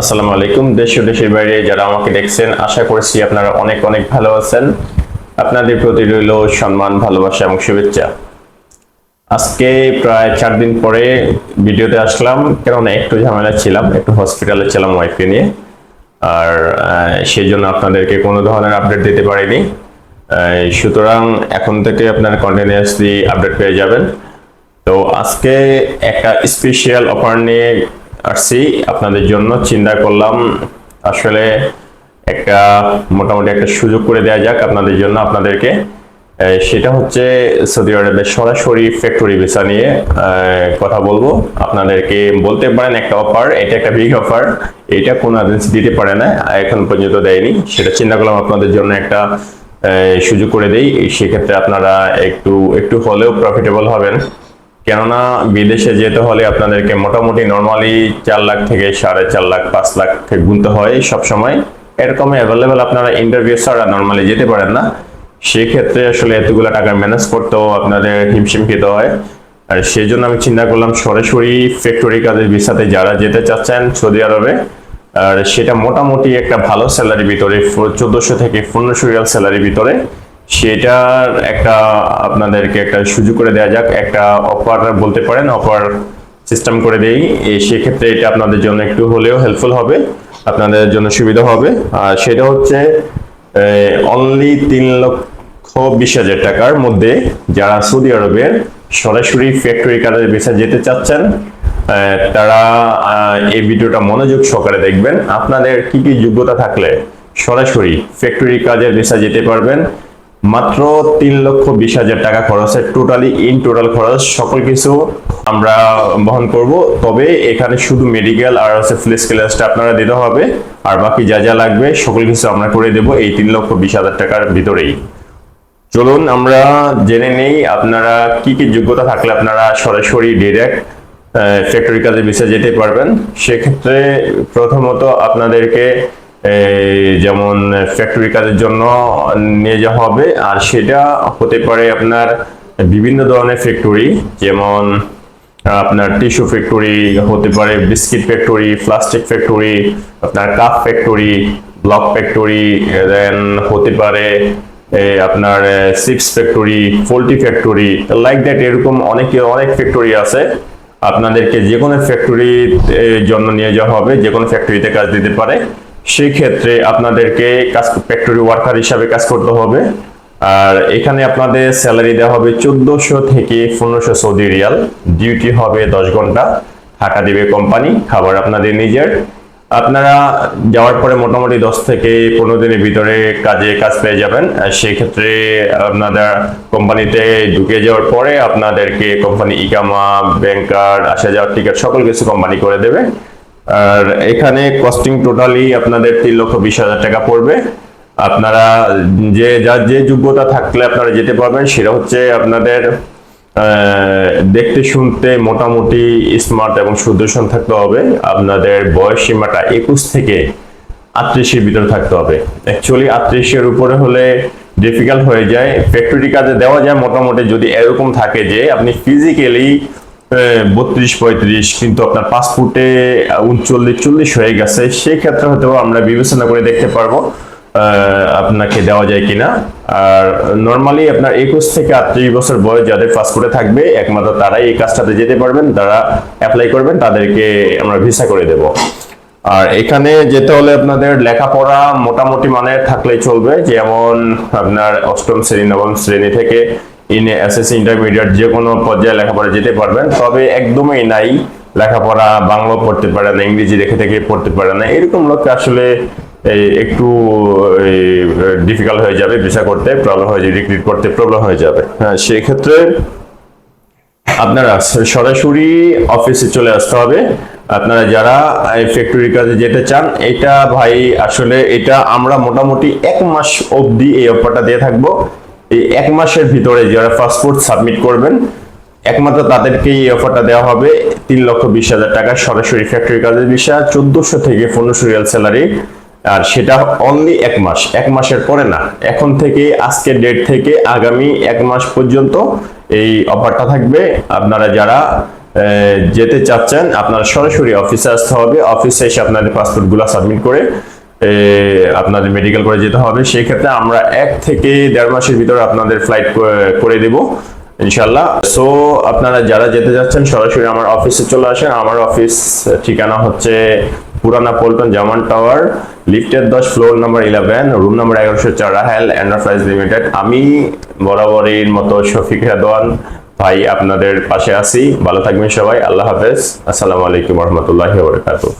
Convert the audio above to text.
আসসালামু আলাইকুম, দেশ ও দেশের বাইরে যারা আমাকে দেখছেন, আশা করছি আপনারা অনেক অনেক ভালো আছেন। আপনাদের প্রতি রইল সম্মান, ভালোবাসা এবং শুভেচ্ছা। আজকে প্রায় চার দিন পরে ভিডিওতে আসলাম, কেননা একটু ঝামেলা ছিলাম, একটু হসপিটালে ছিলাম ওয়াইফকে নিয়ে। আর সেই জন্য আপনাদেরকে কোনো ধরনের আপডেট দিতে পারিনি। সুতরাং এখন থেকে আপনারা কন্টিনিউয়াসলি আপডেট পেয়ে যাবেন। তো আজকে একটা স্পেশাল অফার নিয়ে আসছি। আপনাদের জন্য চিন্তা করলাম, আসলে একটা মোটামুটি একটা সুযোগ করে দেওয়া যাক আপনাদের জন্য, আপনাদেরকে। সেটা হচ্ছে সৌদি আরবের সরাসরি ফ্যাক্টরি ভিসা নিয়ে কথা বলব। আপনাদেরকে বলতে পারেন একটা অফার এটা একটা বিগ অফার এটা কোনো এজেন্সি দিতে পারে না, এখন পর্যন্ত দেয়নি। সেটা চিন্তা করলাম আপনাদের জন্য একটা সুযোগ করে দেই। সেক্ষেত্রে আপনারা একটু একটু হলেও প্রফিটেবল হবেন। কেননা বিদেশে যেতে হলে আপনাদেরকে মোটামুটি নর্মালি চার লাখ থেকে সাড়ে চার লাখ, পাঁচ লাখ গুনতে হয় সব সময় এরকম অ্যাভেলেবেল আপনারা ইন্টারভিউ ছাড়া নর্মালি যেতে পারেন না। সেক্ষেত্রে আসলে এতগুলো টাকা ম্যানেজ করতেও আপনাদের হিমশিম খেতে হয়। আর সেই জন্য আমি চিন্তা করলাম সরাসরি ফ্যাক্টরি কাজের ভিসাতে যারা যেতে চাচ্ছেন সৌদি আরবে, আর সেটা মোটামুটি একটা ভালো স্যালারি ভিতরে, চোদ্দশো থেকে পনেরোশো রিয়াল স্যালারি ভিতরে। সেটার একটা আপনাদেরকে একটা সুযোগ করে দেওয়া যাক, একটা অফার বলতে পারেন অফার সিস্টেম করে দেই। সেক্ষেত্রে এটা আপনাদের জন্য একটু হলেও হেল্পফুল হবে, আপনাদের জন্য সুবিধা হবে। আর সেটা হচ্ছে অনলি তিন লক্ষ বিশ হাজার টাকার মধ্যে যারা সৌদি আরবের সরাসরি ফ্যাক্টরি কাজের ভিসা যেতে চাচ্ছেন তারা এই ভিডিওটা মনোযোগ সহকারে দেখবেন। আপনাদের কি কি যোগ্যতা থাকলে সরাসরি ফ্যাক্টরি কাজের ভিসা যেতে পারবেন মাত্র তিন লক্ষ বিশ হাজার টাকা খরচে টোটালি ইন টোটাল খরচ সকল কিছু আমরা বহন করব। তবে এখানে শুধু মেডিকেল আর হচ্ছে ফ্লেস ক্লাসটা আপনারা দিতে হবে, আর বাকি যা যা লাগবে সকল কিছু আমরা করে দেব এই তিন লক্ষ বিশ হাজার টাকার ভিতরেই। চলুন আমরা জেনে নেই আপনারা কি কি যোগ্যতা থাকলে আপনারা সরাসরি ডিরেক্ট ফ্যাক্টরি কাজে বিষয়ে যেতে পারবেন। সেক্ষেত্রে প্রথমত আপনাদেরকে যেমন ফ্যাক্টরি কাজের জন্য নিয়ে যাওয়া হবে, আর সেটা হতে পারে আপনার বিভিন্ন ধরনের ফ্যাক্টরি যেমন আপনার টিস্যু ফ্যাক্টরি হতে পারে বিস্কিট ফ্যাক্টরি প্লাস্টিক ফ্যাক্টরি আপনার cup factory block factory then হতে পারে আপনার chips factory poultry factory like that এরকম অনেক অনেক ফ্যাক্টরি আছে। আপনাদেরকে যে কোনো ফ্যাক্টরির জন্য নিয়ে যাওয়া হবে যে কোনো ফ্যাক্টরিতে কাজ দিতে পারে। সেই ক্ষেত্রে আপনাদেরকে কাজ ফ্যাক্টরি ওয়ার্কার হিসাবে কাজ করতে হবে। আর এখানে আপনাদের স্যালারি দেওয়া হবে চোদ্দশো থেকে পনেরোশো সৌদি রিয়াল। ডিউটি হবে দশ ঘণ্টা। থাকা দিবে কোম্পানি খাবার আপনাদের নিজের। আপনারা যাওয়ার পরে মোটামুটি দশ থেকে পনেরো দিনের ভিতরে কাজে কাজ পেয়ে যাবেন। আর সেই ক্ষেত্রে আপনাদের কোম্পানিতে ঢুকে যাওয়ার পরে আপনাদেরকে কোম্পানি ইকামা ব্যাংক কার্ড আসা যাওয়ার টিকিট সকল কিছু কোম্পানি করে দেবে। আর এখানে কস্টিং টোটালি আপনাদের তিন লক্ষ বিশ হাজার টাকা পড়বে। আপনারা যে যার যে যোগ্যতা থাকলে আপনারা যেতে পারবেন, সেটা হচ্ছে আপনাদের দেখতে শুনতে মোটামুটি স্মার্ট এবং সুদর্শন থাকতে হবে। আপনাদের বয়স সীমাটা একুশ থেকে আটত্রিশের ভিতরে থাকতে হবে। অ্যাকচুয়ালি আটত্রিশের উপরে হলে ডিফিকাল্ট হয়ে যায়। ফ্যাক্টরি কাজে দেওয়া যায় মোটামুটি যদি এরকম থাকে যে আপনি ফিজিক্যালি বত্রিশ পঁয়ত্রিশ, কিন্তু আপনার পাসপোর্টে উনচল্লিশ, চল্লিশ হয়ে গেছে সেই ক্ষেত্রে হয়তো আমরা বিবেচনা করে দেখতে পারব আপনাকে দেওয়া যায় কিনা। আর নর্মালি আপনার একুশ থেকে আটত্রিশ বছর বয়স যাদের পাসপোর্টে থাকবে, একমাত্র তারাই এই কাজটাতে যেতে পারবেন, তারা অ্যাপ্লাই করবেন, তাদেরকে আমরা ভিসা করে দেব। আর এখানে যেতে হলে আপনাদের লেখাপড়া মোটামুটি মানের থাকলেই চলবে, যেমন আপনার অষ্টম শ্রেণি, নবম শ্রেণি থেকে ইনে এসএসসি ইন্টারমিডিয়েট যে কোনো পর্যায়ে লেখাপড়া যেতে পারবেন, তবে একদমই নাই লেখাপড়া, বাংলা পড়তে পারে না, ইংরেজি দেখে থেকে পড়তে পারে না। এরকম লোককে আসলে একটু ডিফিকাল্ট হয়ে যাবে ভিসা করতে প্রবলেম হয়ে যাবে রিক্রিট করতে প্রবলেম হয়ে যাবে। হ্যাঁ সেক্ষেত্রে আপনারা সরাসরি অফিসে চলে আসতে হবে। আপনারা যারা ফ্যাক্টরির কাজে যেতে চান, এটা ভাই আসলে এটা আমরা মোটামুটি এক মাস অবধি এই অফারটা দিয়ে থাকব। এই এক মাসের ভিতরে যারা পাসপোর্ট সাবমিট করবেন, একমাত্র তাদেরকে এই অফারটা দেওয়া হবে, তিন লক্ষ বিশ হাজার টাকা সরাসরি ফ্যাক্টরি কাজের বিষয় চোদ্দশো থেকে পনেরোশো রিয়াল স্যালারি আর সেটা অনলি এক মাস। এক মাসের পরে না, এখন থেকে, আজকের ডেট থেকে আগামী এক মাস পর্যন্ত এই অফারটা থাকবে। আপনারা যারা যেতে চাচ্ছেন, আপনারা সরাসরি অফিসে আসতে হবে। অফিসে এসে আপনাদের পাসপোর্টগুলো সাবমিট করে আপনাদের মেডিকেল করে যেতে হবে। সেই ক্ষেত্রে আমরা এক থেকে দেড় মাসের ভিতরে আপনাদের ফ্লাইট করে দেব ইনশাল্লাহ সো আপনারা যারা যেতে যাচ্ছেন, সরাসরি আমার অফিসে চলে আসেন। আমার অফিস ঠিকানা হচ্ছে পুরানা পল্টন জামান টাওয়ার লিফটের দশ floor number eleven room number এগারোশো চার, রাহেল এন্টারপ্রাইজ লিমিটেড আমি বরাবরের মতো শফিক রাদওয়ান। ভাই, আপনাদের পাশে আছি। ভালো থাকবেন সবাই। আল্লাহ হাফেজ। আসসালামু আলাইকুম রহমতুল্লাহ বরকাতুহ।